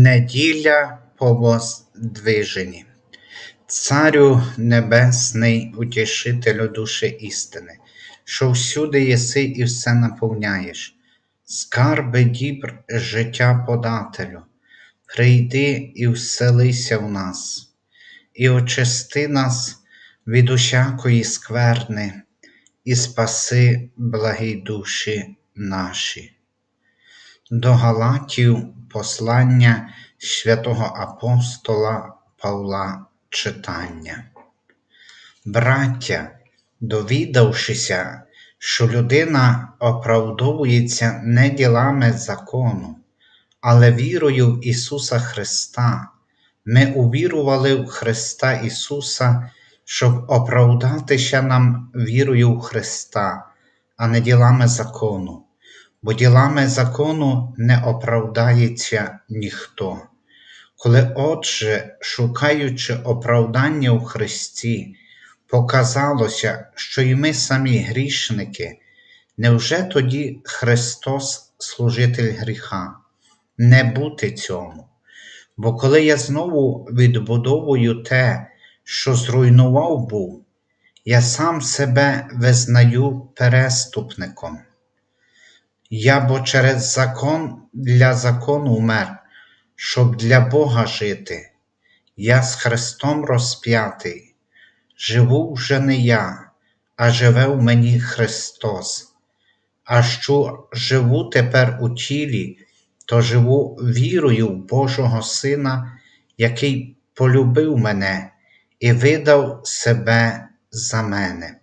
Неділя по Воздвиженні. Царю Небесний, утішителю душі істини, що всюди єси і все наповняєш, скарби дібр життя подателю, прийди і вселися в нас, і очисти нас від усякої скверни, і спаси благі душі наші. До Галатів послання святого апостола Павла читання. Браття, довідавшися, що людина оправдовується не ділами закону, але вірою в Ісуса Христа, ми увірували в Христа Ісуса, щоб оправдатися нам вірою в Христа, а не ділами закону бо ділами закону не оправдається ніхто. Коли, отже, шукаючи оправдання у Христі, показалося, що і ми самі грішники, невже тоді Христос служитель гріха? Не бути цьому. Бо коли я знову відбудовую те, що зруйнував був, я сам себе визнаю переступником. Я бо через закон для закону вмер, щоб для Бога жити. Я з Христом розп'ятий, живу вже не я, а живе в мені Христос. А що живу тепер у тілі, то живу вірою в Божого Сина, який полюбив мене і видав себе за мене.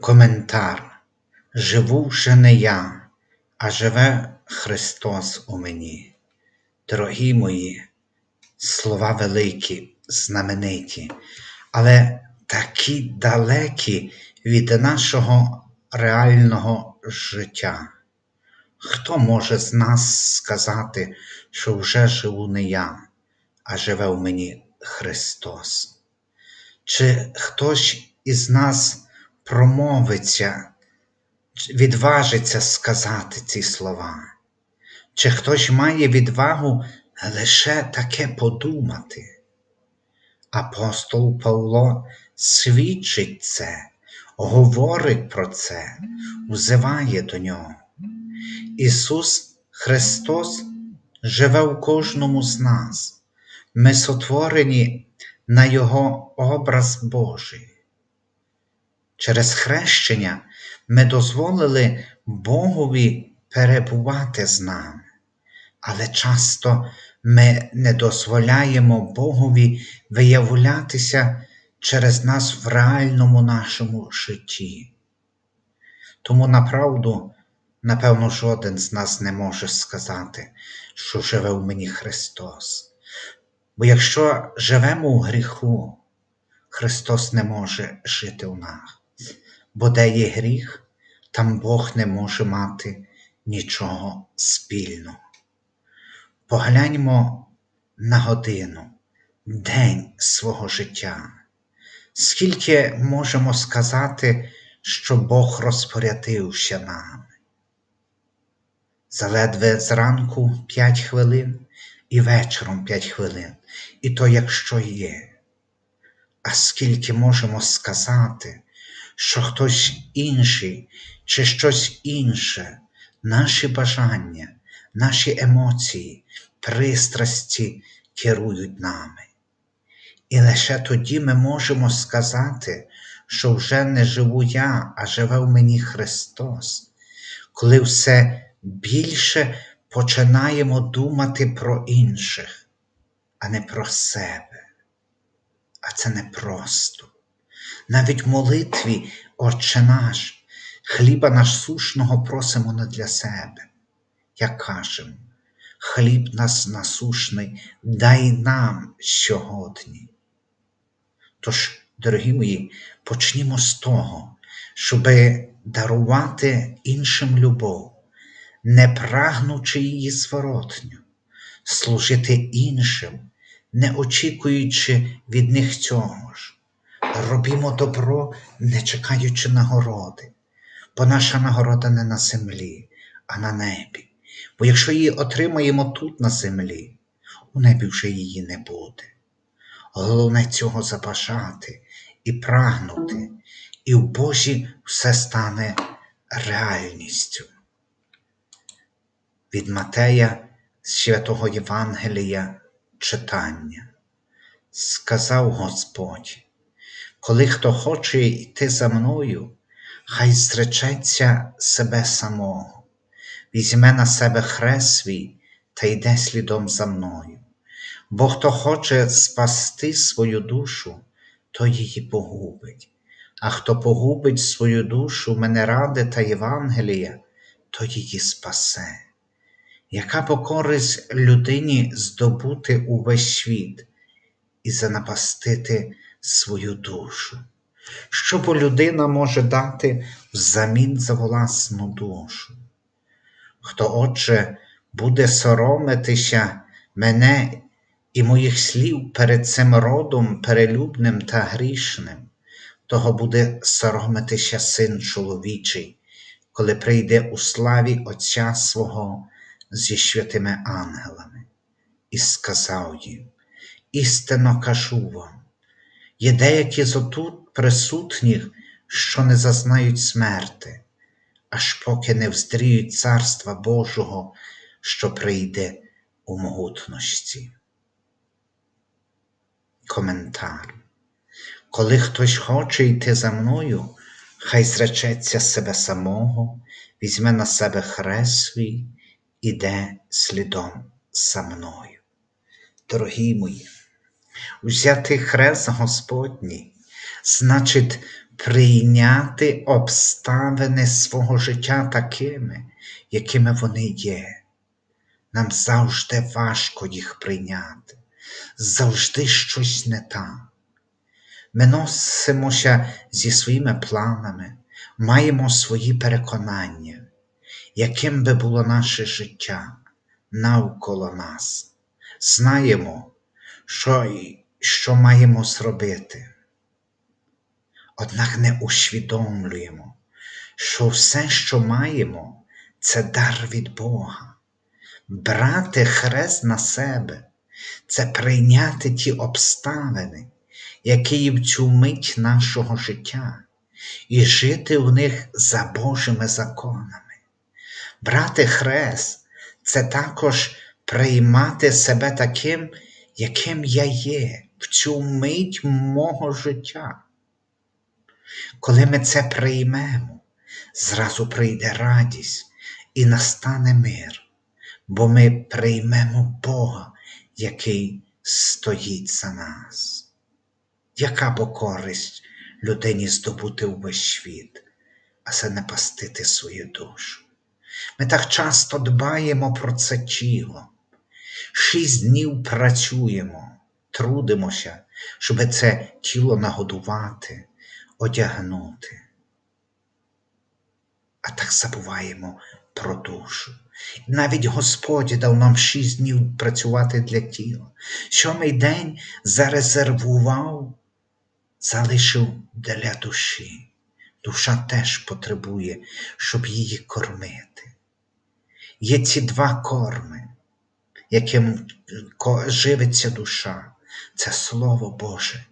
Коментар живу вже не я, а живе Христос у мені. Дорогі мої, слова великі, знамениті, але такі далекі від нашого реального життя. Хто може з нас сказати, що вже живу не я, а живе у мені Христос? Чи хтось із нас промовиться відважиться сказати ці слова? Чи хтось має відвагу лише таке подумати? Апостол Павло свідчить це, говорить про це, взиває до нього. Ісус Христос живе у кожному з нас, ми сотворені на Його образ Божий. Через хрещення ми дозволили Богові перебувати з нами, але часто ми не дозволяємо Богові виявлятися через нас в реальному нашому житті. Тому направду, напевно, жоден з нас не може сказати, що живе в мені Христос. Бо якщо живемо у гріху, Христос не може жити у нас бо де є гріх, там Бог не може мати нічого спільного. Погляньмо на годину, день свого життя, скільки можемо сказати, що Бог розпорядився нами. Заледве зранку п'ять хвилин і вечором п'ять хвилин, і то якщо є. А скільки можемо сказати, що хтось інший чи щось інше, наші бажання, наші емоції, пристрасті керують нами. І лише тоді ми можемо сказати, що вже не живу я, а живе в мені Христос, коли все більше починаємо думати про інших, а не про себе. А це непросто навіть молитві, Отче наш, хліба наш сушного просимо не для себе, як кажемо, хліб нас насушний, дай нам сьогодні. Тож, дорогі мої, почнімо з того, щоби дарувати іншим любов, не прагнучи її зворотню, служити іншим, не очікуючи від них цього ж. Робімо добро, не чекаючи нагороди, бо наша нагорода не на землі, а на небі. Бо якщо її отримаємо тут на землі, у небі вже її не буде. Головне цього забажати і прагнути, і в Божі все стане реальністю. Від Матея святого Євангелія читання. Сказав Господь, коли хто хоче йти за мною, хай зречеться себе самого, візьме на себе хрест свій та йде слідом за мною. Бо хто хоче спасти свою душу, то її погубить, а хто погубить свою душу мене ради та Євангелія, то її спасе. Яка б людині здобути увесь світ і занапастити свою душу? Що бо людина може дати взамін за власну душу? Хто, отже, буде соромитися мене і моїх слів перед цим родом перелюбним та грішним, того буде соромитися син чоловічий, коли прийде у славі Отця свого зі святими ангелами, і сказав їм: істинно кажу вам, є деякі з отут присутніх, що не зазнають смерти, аж поки не вздріють Царства Божого, що прийде у могутності. Коментар. Коли хтось хоче йти за мною, хай зречеться себе самого, візьме на себе хрест свій, іде слідом за мною. Дорогі мої, взяти хрест Господній значить прийняти обставини свого життя такими, якими вони є. Нам завжди важко їх прийняти, завжди щось не так. Ми носимося зі своїми планами, маємо свої переконання, яким би було наше життя навколо нас. Знаємо, що, що маємо зробити. Однак не усвідомлюємо, що все, що маємо, це дар від Бога. Брати хрест на себе це прийняти ті обставини, які є в цю мить нашого життя, і жити в них за Божими законами. Брати хрест це також приймати себе таким, яким я є, в цю мить мого життя. Коли ми це приймемо, зразу прийде радість і настане мир, бо ми приймемо Бога, який стоїть за нас. Яка бо користь людині здобути увесь світ, а це не пастити свою душу? Ми так часто дбаємо про це тіло, шість днів працюємо, трудимося, щоб це тіло нагодувати, одягнути. А так забуваємо про душу. Навіть Господь дав нам шість днів працювати для тіла. Сьомий день зарезервував, залишив для душі. Душа теж потребує, щоб її кормити. Є ці два корми, яким живиться душа, це Слово Боже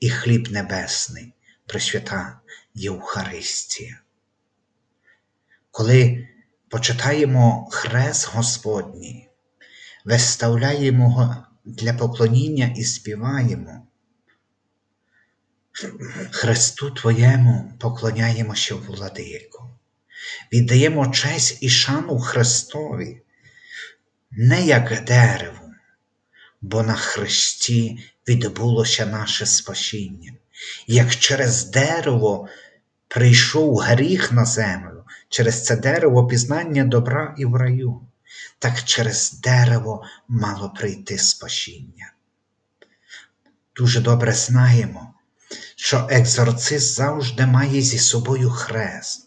і хліб небесний, Пресвята Євхаристія. Коли почитаємо хрест Господній, виставляємо його для поклоніння і співаємо. Христу Твоєму поклоняємося владику, віддаємо честь і шану Христові, не як дереву, бо на Христі відбулося наше спасіння, як через дерево прийшов гріх на землю, через це дерево пізнання добра і в раю, так через дерево мало прийти спасіння. Дуже добре знаємо, що екзорцист завжди має зі собою хрест,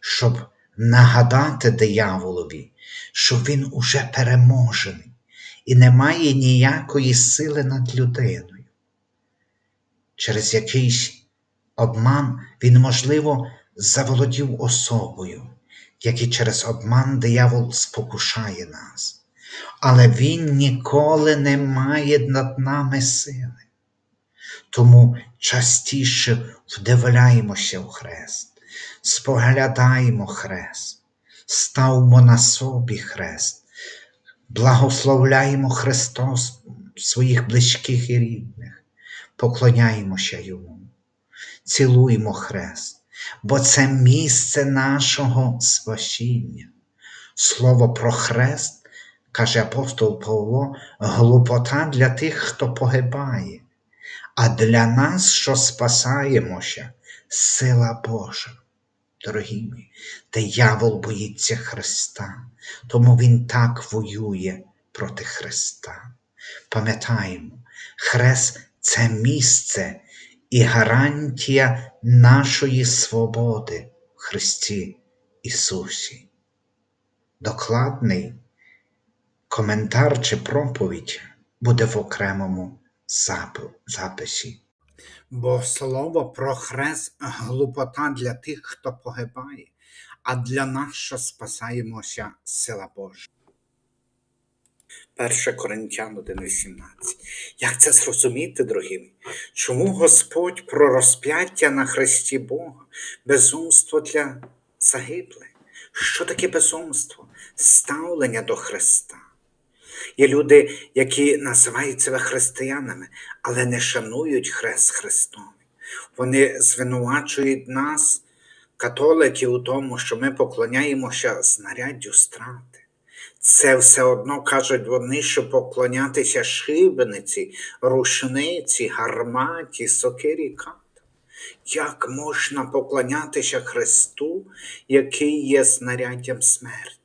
щоб нагадати дияволові, що він уже переможений і не має ніякої сили над людиною. Через якийсь обман він, можливо, заволодів особою, як і через обман диявол спокушає нас. Але він ніколи не має над нами сили. Тому частіше вдивляємося в хрест, споглядаємо хрест, ставмо на собі хрест, благословляємо Христос своїх близьких і рідних, поклоняємося Йому, цілуємо хрест, бо це місце нашого спасіння. Слово про хрест, каже апостол Павло, глупота для тих, хто погибає, а для нас, що спасаємося, сила Божа. Дорогі мої, диявол боїться Христа, тому він так воює проти Христа. Пам'ятаємо, хрест це місце і гарантія нашої свободи в Христі Ісусі. Докладний коментар чи проповідь буде в окремому записі. Бо слово про хрест глупота для тих, хто погибає, а для нас, що спасаємося, сила Божа. 1 Коринтян 1,18. Як це зрозуміти, дорогі? Чому Господь про розп'яття на Христі Бога, безумство для загиблих? Що таке безумство? Ставлення до Христа. Є люди, які називають себе християнами, але не шанують Хрест Христовий. Вони звинувачують нас, католиків, у тому, що ми поклоняємося знаряддю страти. Це все одно кажуть вони, що поклонятися шибениці, рушниці, гарматі, сокирі катам. Як можна поклонятися Христу, який є знаряддям смерті?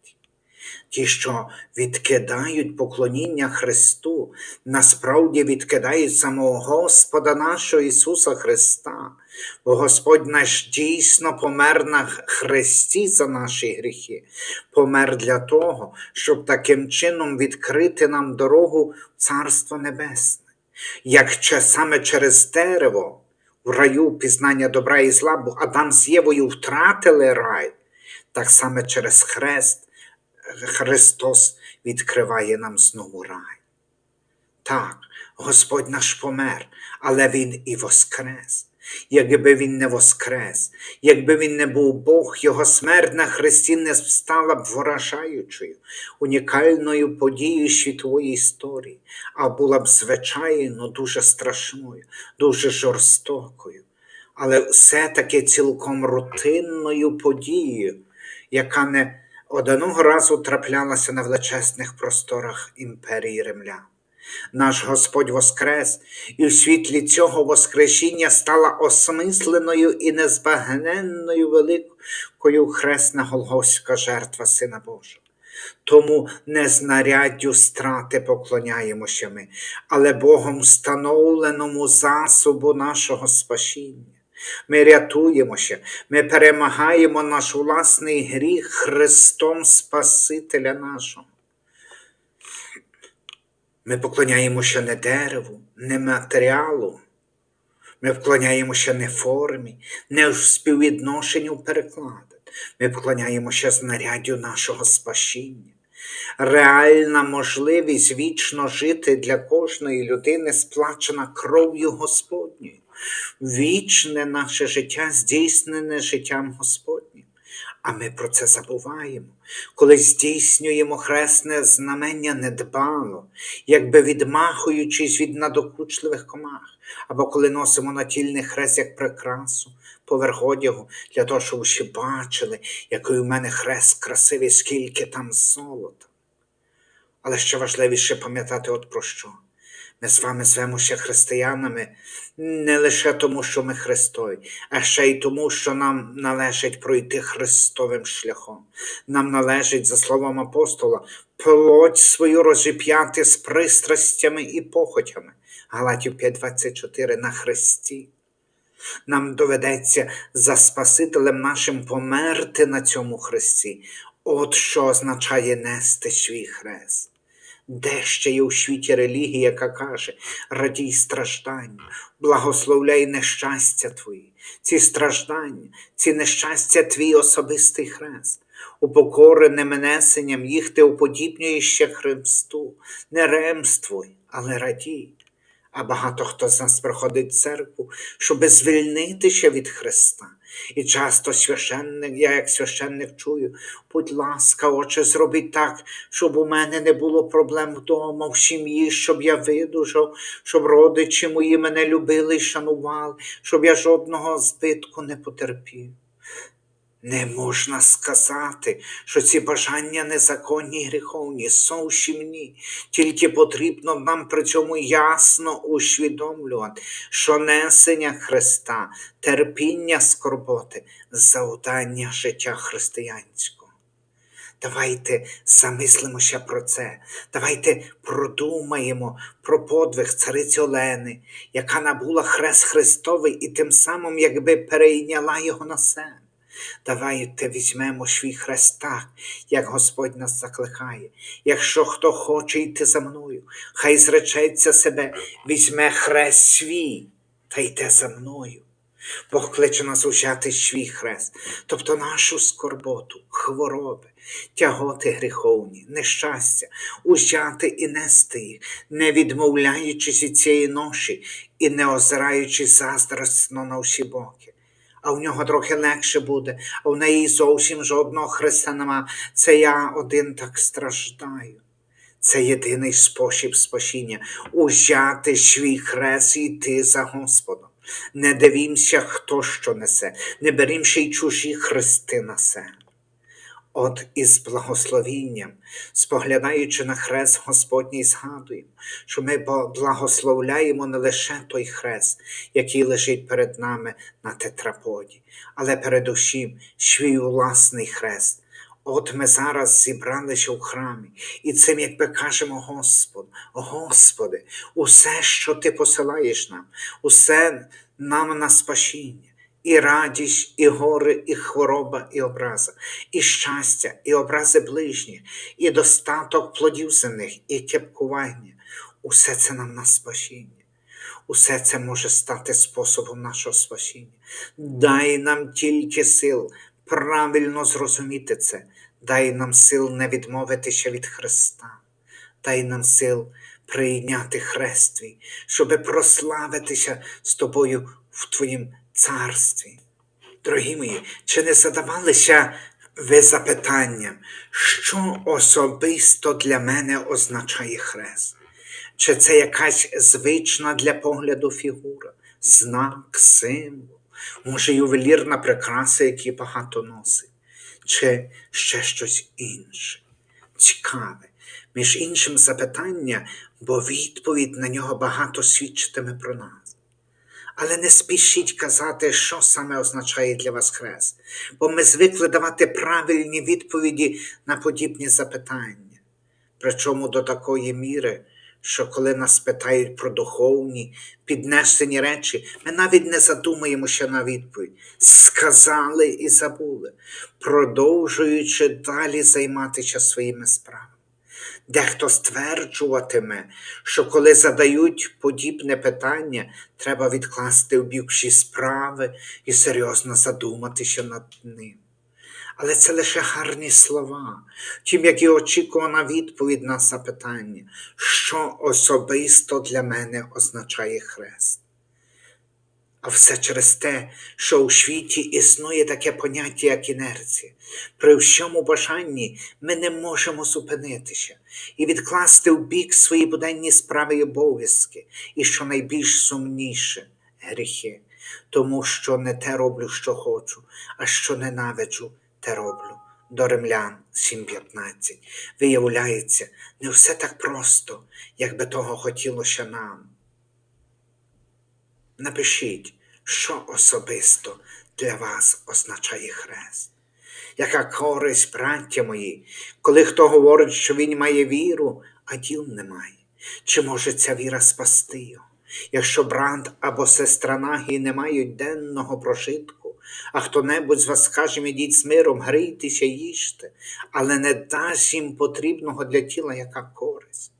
Ті, що відкидають поклоніння Христу, насправді відкидають самого Господа нашого Ісуса Христа, бо Господь наш дійсно помер на Христі за наші гріхи, помер для того, щоб таким чином відкрити нам дорогу в Царство Небесне. Як саме через дерево в раю пізнання добра і зла, бо Адам з Євою втратили рай, так само через хрест. Христос відкриває нам знову рай. Так, Господь наш помер, але Він і воскрес. Якби Він не воскрес, якби Він не був Бог, Його смерть на Христі не стала б вражаючою, унікальною подією світової історії, а була б звичайно дуже страшною, дуже жорстокою, але все-таки цілком рутинною подією, яка не одного разу траплялася на величезних просторах імперії римлян. Наш Господь Воскрес, і в світлі цього Воскресіння стала осмисленою і незбагненною великою хресна Голгофська жертва Сина Божого. Тому не знаряддю страти поклоняємося ми, але Богом встановленому засобу нашого спасіння. Ми рятуємося, ми перемагаємо наш власний гріх Христом Спасителя нашого. Ми поклоняємося не дереву, не матеріалу. Ми вклоняємося не формі, не в співвідношенню перекладу. Ми поклоняємося знаряддю нашого спасіння. Реальна можливість вічно жити для кожної людини сплачена кров'ю Господньою вічне наше життя здійснене життям Господнім. А ми про це забуваємо, коли здійснюємо хресне знамення недбало, якби відмахуючись від надокучливих комах, або коли носимо натільний хрест як прикрасу, поверх одягу, для того, щоб усі бачили, який у мене хрест красивий, скільки там золота. Але ще важливіше пам'ятати от про що. Ми з вами звемося християнами не лише тому, що ми Христові, а ще й тому, що нам належить пройти Христовим шляхом. Нам належить, за словом апостола, плоть свою розіп'яти з пристрастями і похотями. Галатів 5:24 на Христі. Нам доведеться за Спасителем нашим померти на цьому Христі. От що означає нести свій хрест. Де ще є у світі релігія, яка каже радій страждання, благословляй нещастя твої, ці страждання, ці нещастя твій особистий хрест. упокореним несенням їх ти уподібнюєш ще Христу, не ремствуй, але радій. А багато хто з нас приходить в церкву, щоб звільнитися від Христа. І часто священник, я як священник чую, будь ласка, отче, зробіть так, щоб у мене не було проблем вдома, в сім'ї, щоб я видужав, щоб родичі мої мене любили і шанували, щоб я жодного збитку не потерпів. Не можна сказати, що ці бажання незаконні і гріховні, совсімні. Тільки потрібно нам при цьому ясно усвідомлювати, що несення Христа, терпіння скорботи, завдання життя християнського. Давайте замислимося про це. Давайте продумаємо про подвиг цариці Олени, яка набула хрест Христовий і тим самим якби перейняла його на себе. Давайте візьмемо свій хрест так, як Господь нас закликає. Якщо хто хоче йти за мною, хай зречеться себе, візьме хрест свій та йде за мною. Бог кличе нас узяти свій хрест, тобто нашу скорботу, хвороби, тяготи гріховні, нещастя, узяти і нести їх, не відмовляючись від цієї ноші і не озираючись заздростно на всі боки. А в нього трохи легше буде, а в неї зовсім жодного Христа нема. Це я один так страждаю. Це єдиний спосіб спасіння узяти свій хрест і йти за Господом. Не дивімося, хто що несе, не берімося й чужі хрести на себе. От із благословінням, споглядаючи на хрест Господній, згадуємо, що ми благословляємо не лише той хрест, який лежить перед нами на тетраподі, але передусім свій власний хрест. От ми зараз зібралися в храмі, і цим, якби кажемо, Господу, Господи, усе, що Ти посилаєш нам, усе нам на спасіння і радість, і гори, і хвороба, і образа, і щастя, і образи ближніх, і достаток плодів земних, і кепкування. Усе це нам на спасіння. Усе це може стати способом нашого спасіння. Дай нам тільки сил правильно зрозуміти це, дай нам сил не відмовитися від Христа, дай нам сил прийняти хрест твій, щоби прославитися з тобою в Твоїм царстві. Дорогі мої, чи не задавалися ви запитанням, що особисто для мене означає хрест? Чи це якась звична для погляду фігура, знак, символ, може, ювелірна прикраса, які багато носить, чи ще щось інше? Цікаве, між іншим запитання, бо відповідь на нього багато свідчитиме про нас. Але не спішіть казати, що саме означає для вас хрест, бо ми звикли давати правильні відповіді на подібні запитання. Причому до такої міри, що коли нас питають про духовні, піднесені речі, ми навіть не задумаємося на відповідь. Сказали і забули, продовжуючи далі займатися своїми справами. Дехто стверджуватиме, що коли задають подібне питання, треба відкласти бік всі справи і серйозно задуматися над ним. Але це лише гарні слова, тим, як і очікувана відповідь на запитання, що особисто для мене означає хрест. А все через те, що у світі існує таке поняття, як інерція. При всьому бажанні ми не можемо зупинитися і відкласти в бік свої буденні справи і обов'язки, і що найбільш сумніше гріхи, тому що не те роблю, що хочу, а що ненавиджу, те роблю. До римлян 7.15. Виявляється, не все так просто, як би того хотілося нам. Напишіть, що особисто для вас означає хрест. Яка користь, браття мої, коли хто говорить, що він має віру, а діл немає, чи може ця віра спасти його? Якщо брат або сестра нагі не мають денного прожитку, а хто-небудь з вас скаже, ідіть з миром, грійтеся, їжте, але не дасть їм потрібного для тіла яка користь.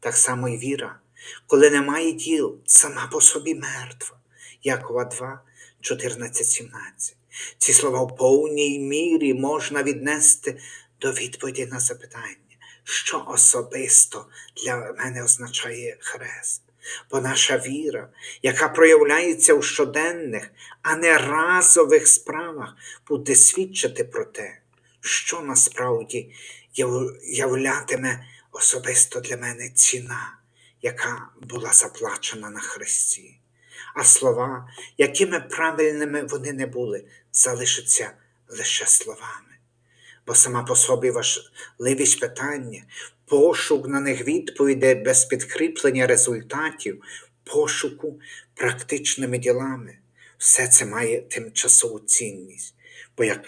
Так само й віра, коли немає діл, сама по собі мертва. Якова 2, 14, 17. Ці слова в повній мірі можна віднести до відповіді на запитання, що особисто для мене означає хрест. Бо наша віра, яка проявляється у щоденних, а не разових справах, буде свідчити про те, що насправді являтиме особисто для мене ціна, яка була заплачена на хресті. А слова, якими правильними вони не були, залишаться лише словами. Бо сама по собі важливість питання, пошук на них відповідей без підкріплення результатів, пошуку практичними ділами, все це має тимчасову цінність. Бо як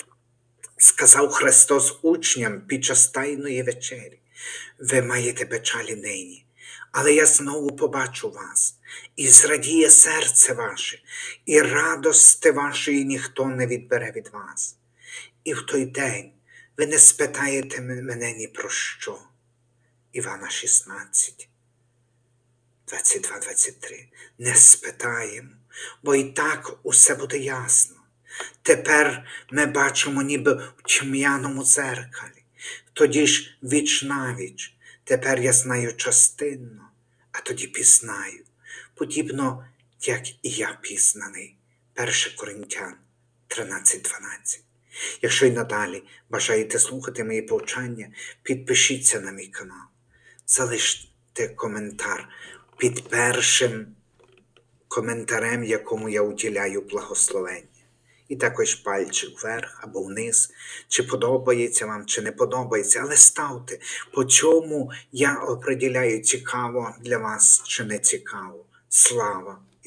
сказав Христос учням під час тайної вечері, ви маєте печалі нині, але я знову побачу вас, і зрадіє серце ваше, і радости вашої ніхто не відбере від вас. І в той день ви не спитаєте мене ні про що. Івана 16, 22-23. Не спитаємо, бо і так усе буде ясно. Тепер ми бачимо ніби в тьмяному дзеркалі, тоді ж віч навіч. Тепер я знаю частинно, а тоді пізнаю, подібно, як і я пізнаний. 1 Коринтян 13.12. Якщо й надалі бажаєте слухати мої повчання, підпишіться на мій канал, залиште коментар під першим коментарем, якому я уділяю благословення. І також пальчик вверх або вниз, чи подобається вам, чи не подобається, але ставте, по чому я оприділяю, цікаво для вас чи не цікаво. Слава